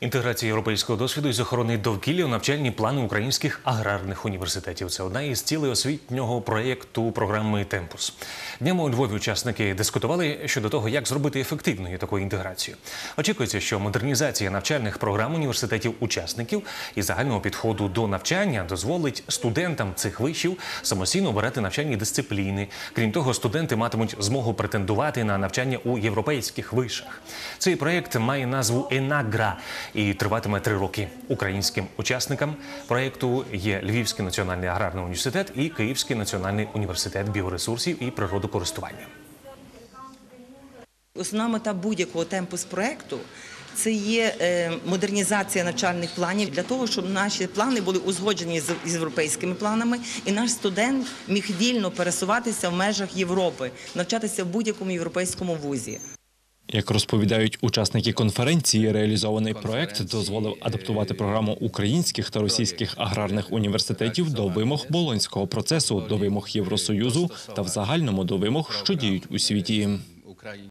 Інтеграція європейського досвіду із охорони довкілля у навчальні плани українських аграрних університетів. Це одна із цілей освітнього проєкту програми Темпус. Днями у Львові учасники дискутували щодо того, як зробити ефективною таку інтеграцію. Очікується, що модернізація навчальних програм університетів-учасників і загального підходу до навчання дозволить студентам цих вишів самостійно обирати навчальні дисципліни. Крім того, студенти матимуть змогу претендувати на навчання у європейських вишах. Цей проєкт має назву Енагра і триватиме три роки. Українським учасникам проєкту є Львівський національний аграрний університет і Київський національний університет біоресурсів і природокористування. Основна мета будь-якого темпус проекту це є е, модернізація навчальних планів для того, щоб наші плани були узгоджені з з європейськими планами, і наш студент міг вільно пересуватися в межах Європи, навчатися в будь-якому європейському вузі. Як розповідають учасники конференції, реалізований проект дозволив адаптувати програму українських та російських аграрних університетів до вимог болонського процесу, до вимог Євросоюзу та в загальному до вимог, що діють у світі.